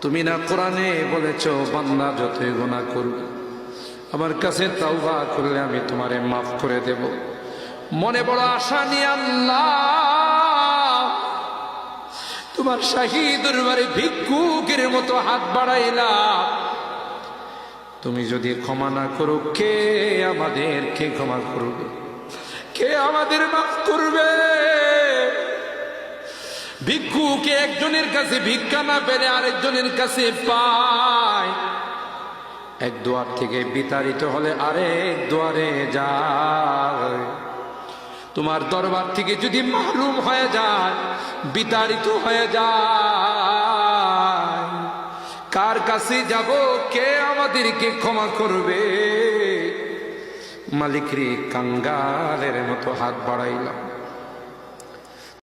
তুমি না কোরআনে বলেছ, বান্দা যতই গুণা করবে আমার কাছে তাওবা করলে আমি তোমারে মাফ করে দেব। মনে বড় আশা নিয়ে আল্লাহ, তোমার শাহী দরবারে ভিক্ষুকের মতো হাত বাড়াইলাম তুমি যদি ক্ষমা না করো, কে আমাদের কে ক্ষমা করবে? কে আমাদের মাফ করবে? ভিক্ষুকে একজনের কাছে ভিক্ষা না পেলে আরেকজনের কাছে পায়। এক দুয়ার থেকে বিতাড়িত হলে আরেক দুয়ারে যায়। তোমার দরবার থেকে যদি মালুম হয়ে যায়, বিতাড়িত হয়ে যায়। কার কাছে যাব, কে আমাদেরকে ক্ষমা করবে? মালিক রে কাঙ্গালের মতো হাত বাড়াইলাম।